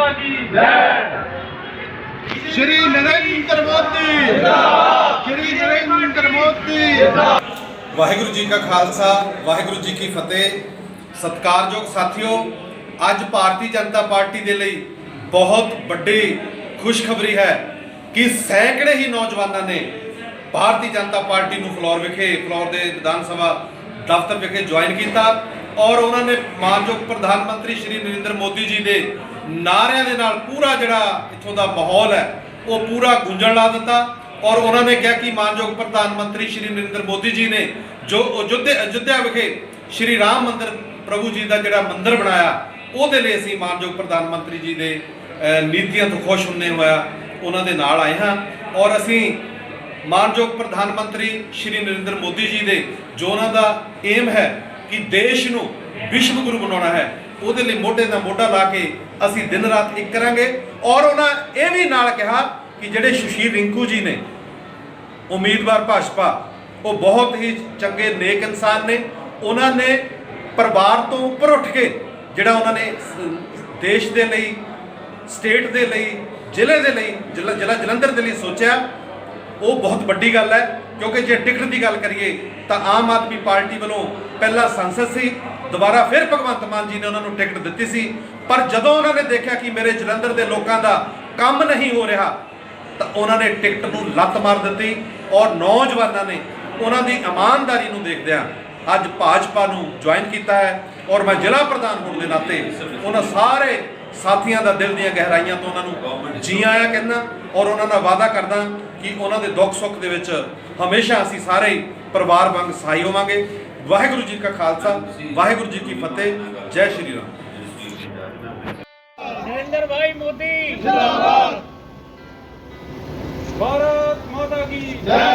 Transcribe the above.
ਮਾਤਾ ਕੀ ਜੈ ਸ਼੍ਰੀ ਨਰਿੰਦਰ ਮੋਦੀ। ਜਿੰਦਾਬਾਦ। ਸ਼੍ਰੀ ਨਰਿੰਦਰ ਮੋਦੀ। ਵਾਹਿਗੁਰੂ ਜੀ ਕਾ ਖਾਲਸਾ ਵਾਹਿਗੁਰੂ ਜੀ ਕੀ ਫਤਿਹ। ਸਤਿਕਾਰਯੋਗ ਸਾਥੀਓ ਅੱਜ ਭਾਰਤੀ ਜਨਤਾ ਪਾਰਟੀ ਦੇ ਲਈ ਬਹੁਤ ਵੱਡੀ ਖੁਸ਼ਖਬਰੀ ਹੈ ਕਿ ਸੈਂਕੜੇ ਹੀ ਨੌਜਵਾਨਾਂ ਨੇ ਭਾਰਤੀ ਜਨਤਾ ਪਾਰਟੀ ਨੂੰ ਫਲੋਰ ਵਿਖੇ ਫਲੋਰ ਦੇ ਵਿਧਾਨ ਸਭਾ ਦਫ਼ਤਰ ਵਿਖੇ ਜੁਆਇਨ ਕੀਤਾ ਔਰ ਉਹਨਾਂ ਨੇ ਮਾਨਯੋਗ ਪ੍ਰਧਾਨ ਮੰਤਰੀ ਸ਼੍ਰੀ ਨਰਿੰਦਰ ਮੋਦੀ ਜੀ ਦੇ ਨਾਅਰਿਆਂ ਦੇ ਨਾਲ ਪੂਰਾ ਜਿਹੜਾ ਇੱਥੋਂ ਦਾ ਮਾਹੌਲ ਹੈ, ਉਹ ਪੂਰਾ ਗੁੰਜਣ ਲਾ ਦਿੱਤਾ ਔਰ ਉਹਨਾਂ ਨੇ ਕਿਹਾ ਕਿ ਮਾਨਯੋਗ ਪ੍ਰਧਾਨ ਮੰਤਰੀ ਸ਼੍ਰੀ ਨਰਿੰਦਰ ਮੋਦੀ ਜੀ ਨੇ ਜੋ ਅਯੁੱਧਿਆ ਅਯੁੱਧਿਆ ਵਿਖੇ ਸ਼੍ਰੀ ਰਾਮ ਮੰਦਿਰ ਪ੍ਰਭੂ ਜੀ ਦਾ ਜਿਹੜਾ ਮੰਦਿਰ ਬਣਾਇਆ, ਉਹਦੇ ਲਈ ਅਸੀਂ ਮਾਨਯੋਗ ਪ੍ਰਧਾਨ ਮੰਤਰੀ ਜੀ ਦੇ ਨੀਤੀਆਂ ਤੋਂ ਖੁਸ਼ ਹੁੰਨੇ ਹੋਇਆ ਉਹਨਾਂ ਦੇ ਨਾਲ ਆਏ ਹਾਂ ਔਰ ਅਸੀਂ ਮਾਨਯੋਗ ਪ੍ਰਧਾਨ ਮੰਤਰੀ ਸ਼੍ਰੀ ਨਰਿੰਦਰ ਮੋਦੀ ਜੀ ਦੇ ਜੋ ਉਹਨਾਂ ਦਾ ਏਮ ਹੈ ਕਿ ਦੇਸ਼ ਨੂੰ ਵਿਸ਼ਵ ਗੁਰੂ ਬਣਾਉਣਾ ਹੈ ਉਹਦੇ ਲਈ ਮੋਢੇ ਦਾ ਮੋਢਾ ਲਾ ਕੇ ਅਸੀਂ ਦਿਨ ਰਾਤ ਇੱਕ ਕਰਾਂਗੇ। ਔਰ ਉਹਨਾਂ ਇਹ ਵੀ ਨਾਲ ਕਿਹਾ ਕਿ ਜਿਹੜੇ ਸੁਸ਼ੀਲ ਰਿੰਕੂ ਜੀ ਨੇ, ਉਮੀਦਵਾਰ ਭਾਜਪਾ, ਉਹ ਬਹੁਤ ਹੀ ਚੰਗੇ ਨੇਕ ਇਨਸਾਨ ਨੇ। ਉਹਨਾਂ ਨੇ ਪਰਿਵਾਰ ਤੋਂ ਉੱਪਰ ਉੱਠ ਕੇ ਜਿਹੜਾ ਉਹਨਾਂ ਨੇ ਦੇਸ਼ ਦੇ ਲਈ, ਸਟੇਟ ਦੇ ਲਈ, ਜ਼ਿਲ੍ਹੇ ਦੇ ਲਈ, ਜ਼ਿਲ੍ਹਾ ਜ਼ਿਲ੍ਹਾ ਜਲੰਧਰ ਦੇ ਲਈ ਸੋਚਿਆ ਉਹ ਬਹੁਤ ਵੱਡੀ ਗੱਲ ਹੈ, ਕਿਉਂਕਿ ਜੇ ਟਿਕਟ ਦੀ ਗੱਲ ਕਰੀਏ, ਤਾਂ ਆਮ ਆਦਮੀ ਪਾਰਟੀ ਵੱਲੋਂ ਪਹਿਲਾਂ ਸੰਸਦ ਸੀ, ਦੁਬਾਰਾ ਫਿਰ ਭਗਵੰਤ ਮਾਨ ਜੀ ਨੇ ਉਹਨਾਂ ਨੂੰ ਟਿਕਟ ਦਿੱਤੀ ਸੀ। ਪਰ ਜਦੋਂ ਉਹਨਾਂ ਨੇ ਦੇਖਿਆ ਕਿ ਮੇਰੇ ਜਲੰਧਰ ਦੇ ਲੋਕਾਂ ਦਾ ਕੰਮ ਨਹੀਂ ਹੋ ਰਿਹਾ, ਤਾਂ ਉਹਨਾਂ ਨੇ ਟਿਕਟ ਨੂੰ ਲੱਤ ਮਾਰ ਦਿੱਤੀ ਔਰ ਨੌਜਵਾਨਾਂ ਨੇ ਉਹਨਾਂ ਦੀ ਇਮਾਨਦਾਰੀ ਨੂੰ ਦੇਖਦਿਆਂ ਅੱਜ ਭਾਜਪਾ ਨੂੰ ਜੁਆਇਨ ਕੀਤਾ ਹੈ ਔਰ ਮੈਂ ਜ਼ਿਲ੍ਹਾ ਪ੍ਰਧਾਨ ਹੋਣ ਦੇ ਨਾਤੇ ਉਹਨਾਂ ਸਾਰੇ ਸਾਥੀਆਂ ਦਾ ਦਿਲ ਦੀਆਂ ਗਹਿਰਾਈਆਂ ਤੋਂ ਉਹਨਾਂ ਨੂੰ ਜੀ ਆਇਆ ਕਹਿੰਦਾ ਔਰ ਉਹਨਾਂ ਦਾ ਵਾਅਦਾ ਕਰਦਾ ਕਿ ਉਹਨਾਂ ਦੇ ਦੁੱਖ ਸੁੱਖ ਦੇ ਵਿੱਚ ਹਮੇਸ਼ਾ ਅਸੀਂ ਸਾਰੇ ਪਰਿਵਾਰ ਵਾਂਗ ਸਹਾਈ ਹੋਵਾਂਗੇ। ਵਾਹਿਗੁਰੂ ਜੀ ਕਾ ਖਾਲਸਾ ਵਾਹਿਗੁਰੂ ਜੀ ਕੀ ਫਤਿਹ ਜੈ ਸ਼੍ਰੀ ਰਾਮ। ਨਰਿੰਦਰ ਭਾਈ ਮੋਦੀ। ਜਿੰਦਾਬਾਦ। ਭਾਰਤ ਮਾਤਾ ਕੀ ਜੈ।